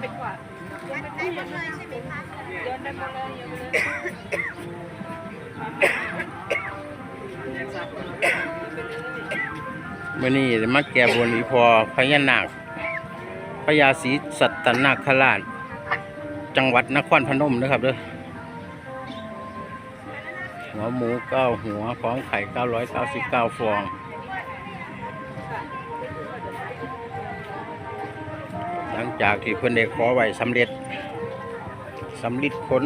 ไปกว่าโยนไปหมดเลยใช่ไหมคะโยนได้หมดเลยโยนไปเลยมื่อนี้มาแก้บนอีพอพญานาคพญาศรีสัตตนาคราช จังหวัดนครพนมนะครับเด้อหัวหมูเก้าหัวของไข่เก้าร้อยเก้าสิบเก้าฟอง หลังจากที่เพื่อนได้ขอไว้สำเร็จสำลิดผล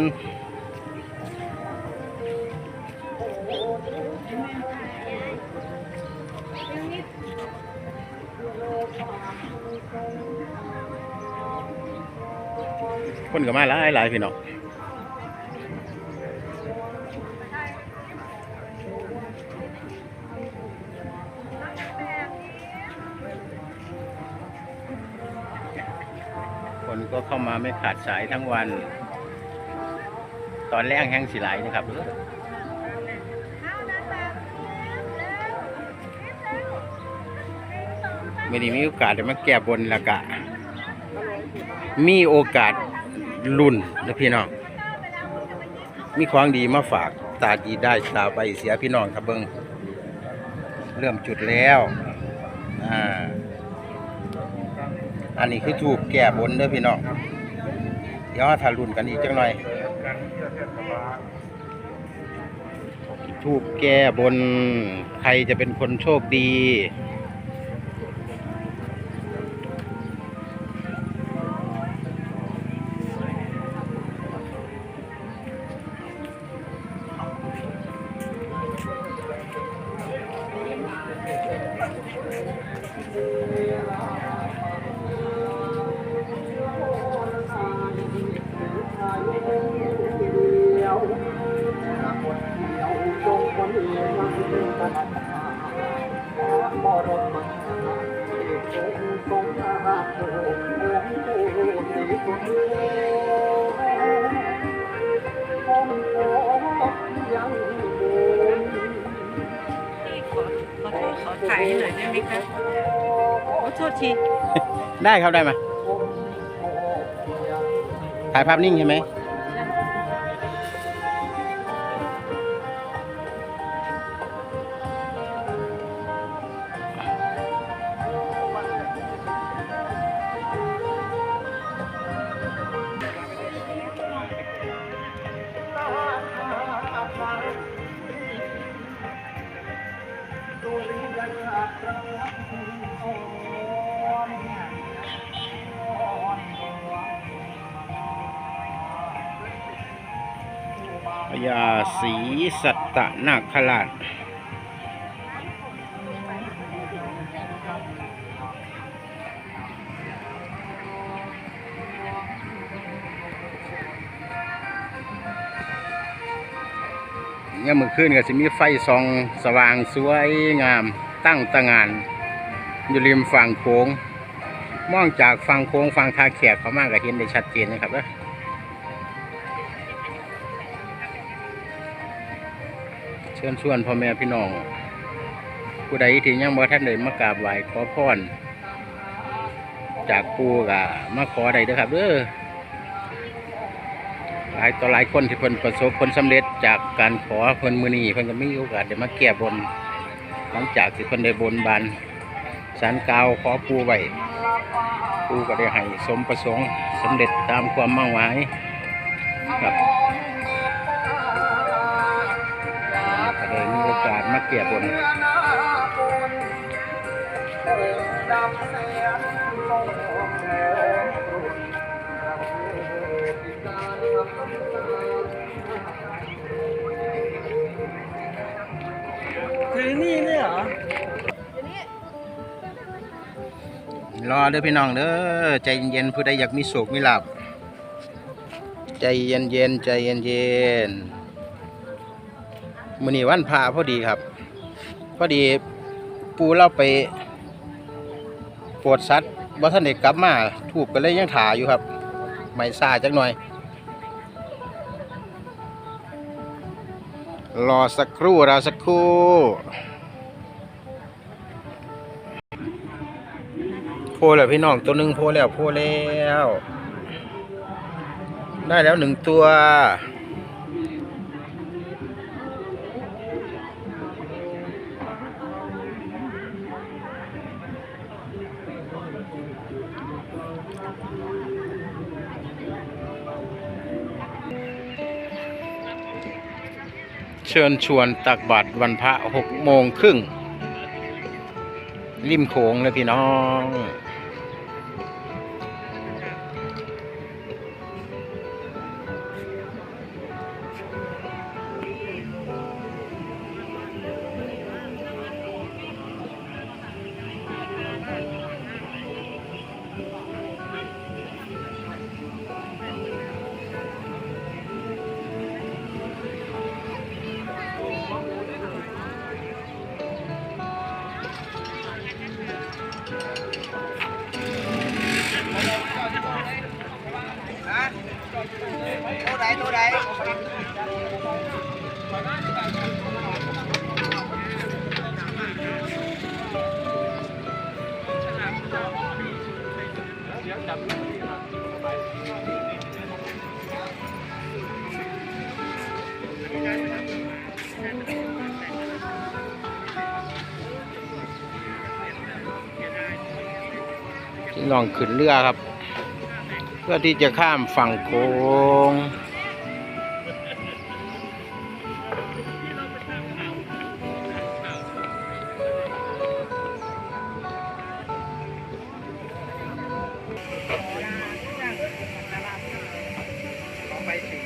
คนก็มาหลายหลายพี่น้อง เข้ามาไม่ขาดสายทั้งวัน ตอนแรกแห้งสีไหลนะครับไม่ได้มีโอกาสได้มาแก้บนละกะ มีโอกาสลุ่นนะพี่น้อง มีของดีมาฝากตาดีได้ตาไปเสียพี่น้องครับเบิงเริ่มจุดแล้ว อ่า อันนี้คือถูกแก้บนเด้อพี่น้อง เดี๋ยวถ้ารุ่นกันอีกจังหน่อย ถูกแก้บนใครจะเป็นคนโชคดี ถ่ายให้หน่อยได้ไหมคะขอโทษที ได้ครับได้มาถ่ายภาพนิ่งใช่ไหม ญาศรีสัตตนาคราชเนี่ยมมื่อคืนก็สิมีไฟส่องสว่างสวยงามตั้งตางาน อยู่ริมฝั่งโค้ง มองจากฝั่งโค้งฝั่งทาแขกเขามากก็เห็นได้ชัดเจนนะครับเด้อเชิญชวนพ่อแม่พี่น้อง ผู้ใดที่ยังบ่ท่านได้มากราบไหว้ขอพรจากปู่ก็มาขอได้เด้อครับเด้อหลายต่อหลายคนที่เพิ่นประสบผลสำเร็จจากการขอเพิ่นมือนี้เพิ่นก็มีโอกาสได้มาแก้บน หลังจากที่เพิ่นได้บนบานสารกาวขอปู่ไว้ปู่ก็ได้ให้สมประสงค์สำเร็จตามความมั่งหมายครับ อกาสมาเกี่ยบนถึงนี่เลยเหรอรอเด้อพี่น้องเด้อใจเย็นๆผู้ใดอยากมีโศกมีลาบใจเย็นๆใจเย็นๆมื้อนี้วันพระพอดีครับ พอดีปูเราไปปวดสัตว์บ่ทันได้กลับมาถูกก็เลยยังถ่าอยู่ครับ ไม่ซาจักหน่อย รอสักครู่รอสักครู่โพแล้วพี่น้องตัวหนึ่งโพแล้วโพแล้ว ได้แล้วหนึ่งตัว เชิญชวนตักบาตรวันพระหกโมงครึ่งริมโขงเลยพี่น้อง พี่น้องขึ้นเรือครับ เพื่อที่จะข้ามฝั่งโขงไปถึง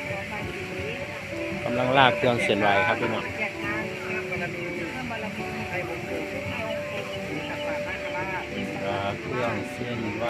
กำลังลากเครื่องเสียนไหวครับพี่น้อง ให้ผ่านป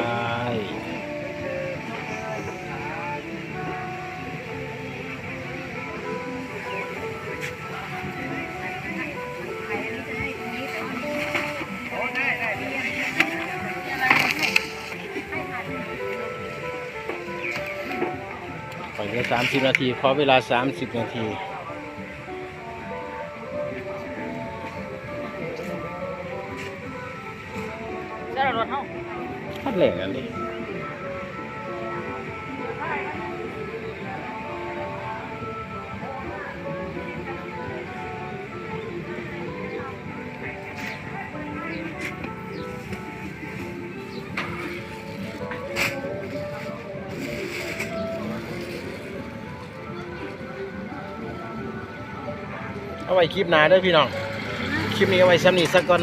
ล่อยเหลือสามสิบนาทีขอเวลาสามสิบนาที ได้รถเท่าพัดแหล่งอันนี้เอาไว้คลิปหน้าเด้วยพี่น้อง คลิปนี้เอาไว้ซ้ำนี้สักก่อน